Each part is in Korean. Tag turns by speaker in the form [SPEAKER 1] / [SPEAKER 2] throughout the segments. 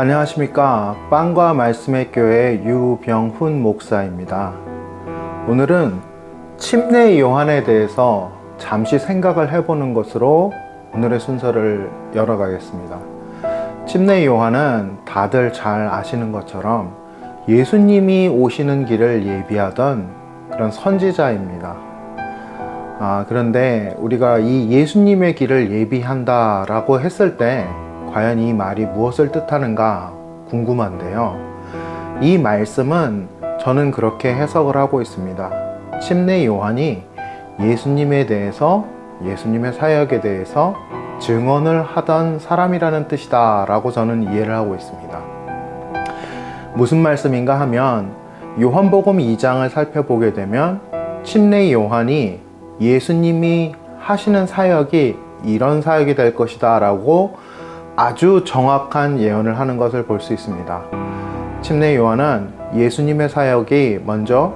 [SPEAKER 1] 안녕하십니까. 빵과 말씀의 교회 유병훈 목사입니다. 오늘은 침례 요한에 대해서 잠시 생각을 해보는 것으로 오늘의 순서를 열어가겠습니다. 침례 요한은 다들 잘 아시는 것처럼 예수님이 오시는 길을 예비하던 그런 선지자입니다. 아, 그런데 우리가 이 예수님의 길을 예비한다라고 했을 때 과연 이 말이 무엇을 뜻하는가 궁금한데요. 이 말씀은 저는 그렇게 해석을 하고 있습니다. 침례 요한이 예수님에 대해서 예수님의 사역에 대해서 증언을 하던 사람이라는 뜻이다 라고 저는 이해를 하고 있습니다. 무슨 말씀인가 하면 요한복음 2장을 살펴보게 되면 침례 요한이 예수님이 하시는 사역이 이런 사역이 될 것이다 라고 아주 정확한 예언을 하는 것을 볼 수 있습니다. 침례 요한은 예수님의 사역이 먼저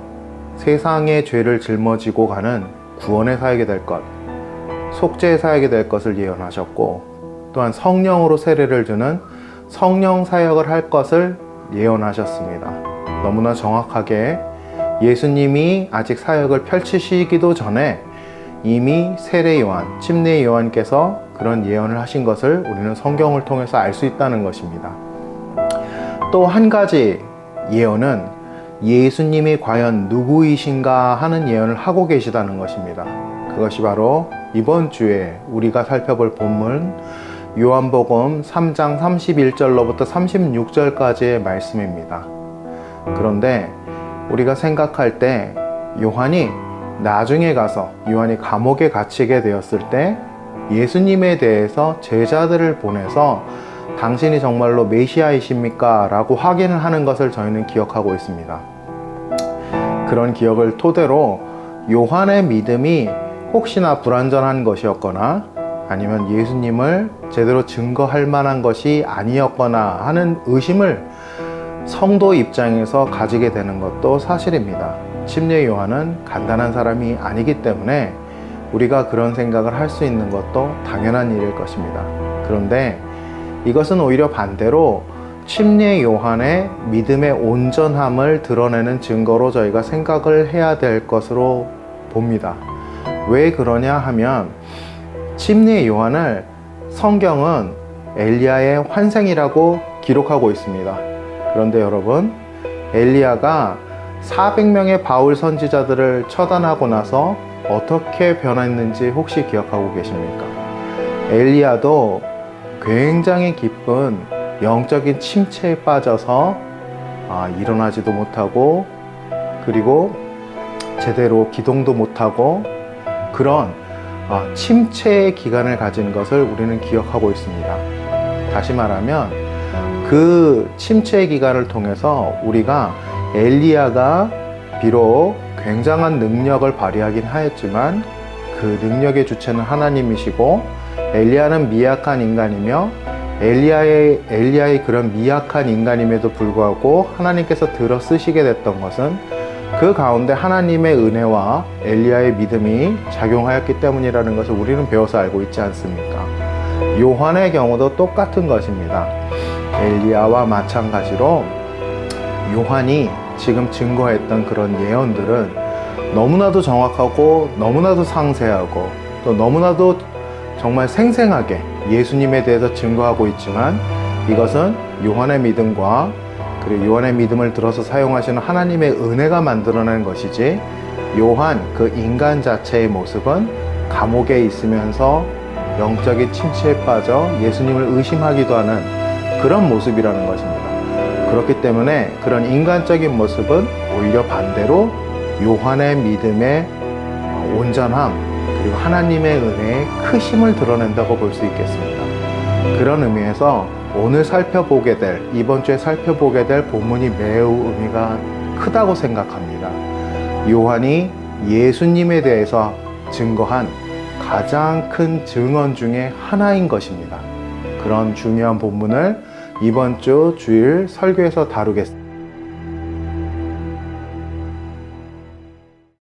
[SPEAKER 1] 세상의 죄를 짊어지고 가는 구원의 사역이 될 것, 속죄의 사역이 될 것을 예언하셨고, 또한 성령으로 세례를 주는 성령 사역을 할 것을 예언하셨습니다. 너무나 정확하게 예수님이 아직 사역을 펼치시기도 전에 이미 세례 요한, 침례 요한께서 그런 예언을 하신 것을 우리는 성경을 통해서 알 수 있다는 것입니다. 또 한 가지 예언은 예수님이 과연 누구이신가 하는 예언을 하고 계시다는 것입니다. 그것이 바로 이번 주에 우리가 살펴볼 본문 요한복음 3장 31절로부터 36절까지의 말씀입니다. 그런데 우리가 생각할 때 요한이 나중에 가서 요한이 감옥에 갇히게 되었을 때 예수님에 대해서 제자들을 보내서 당신이 정말로 메시아이십니까? 라고 확인을 하는 것을 저희는 기억하고 있습니다. 그런 기억을 토대로 요한의 믿음이 혹시나 불완전한 것이었거나 아니면 예수님을 제대로 증거할 만한 것이 아니었거나 하는 의심을 성도 입장에서 가지게 되는 것도 사실입니다. 침례 요한은 간단한 사람이 아니기 때문에 우리가 그런 생각을 할 수 있는 것도 당연한 일일 것입니다. 그런데 이것은 오히려 반대로 침례 요한의 믿음의 온전함을 드러내는 증거로 저희가 생각을 해야 될 것으로 봅니다. 왜 그러냐 하면 침례 요한을 성경은 엘리야의 환생이라고 기록하고 있습니다. 그런데 여러분, 엘리야가 400명의 바울 선지자들을 처단하고 나서 어떻게 변했는지 혹시 기억하고 계십니까? 엘리야도 굉장히 깊은 영적인 침체에 빠져서 아, 일어나지도 못하고 그리고 제대로 기동도 못하고 그런 아, 침체의 기간을 가진 것을 우리는 기억하고 있습니다. 다시 말하면 그 침체의 기간을 통해서 우리가 엘리야가 비록 굉장한 능력을 발휘하긴 하였지만 그 능력의 주체는 하나님이시고 엘리야는 미약한 인간이며 엘리야의 엘리야의 그런 미약한 인간임에도 불구하고 하나님께서 들어 쓰시게 됐던 것은 그 가운데 하나님의 은혜와 엘리야의 믿음이 작용하였기 때문이라는 것을 우리는 배워서 알고 있지 않습니까? 요한의 경우도 똑같은 것입니다. 엘리야와 마찬가지로 요한이 지금 증거했던 그런 예언들은 너무나도 정확하고 너무나도 상세하고 또 너무나도 정말 생생하게 예수님에 대해서 증거하고 있지만 이것은 요한의 믿음과 그리고 요한의 믿음을 들어서 사용하시는 하나님의 은혜가 만들어낸 것이지 요한 그 인간 자체의 모습은 감옥에 있으면서 영적인 침체에 빠져 예수님을 의심하기도 하는 그런 모습이라는 것입니다. 그렇기 때문에 그런 인간적인 모습은 오히려 반대로 요한의 믿음의 온전함 그리고 하나님의 은혜의 크심을 드러낸다고 볼 수 있겠습니다. 그런 의미에서 오늘 살펴보게 될 이번 주에 살펴보게 될 본문이 매우 의미가 크다고 생각합니다. 요한이 예수님에 대해서 증거한 가장 큰 증언 중에 하나인 것입니다. 그런 중요한 본문을 이번 주 주일 설교에서 다루겠습니다.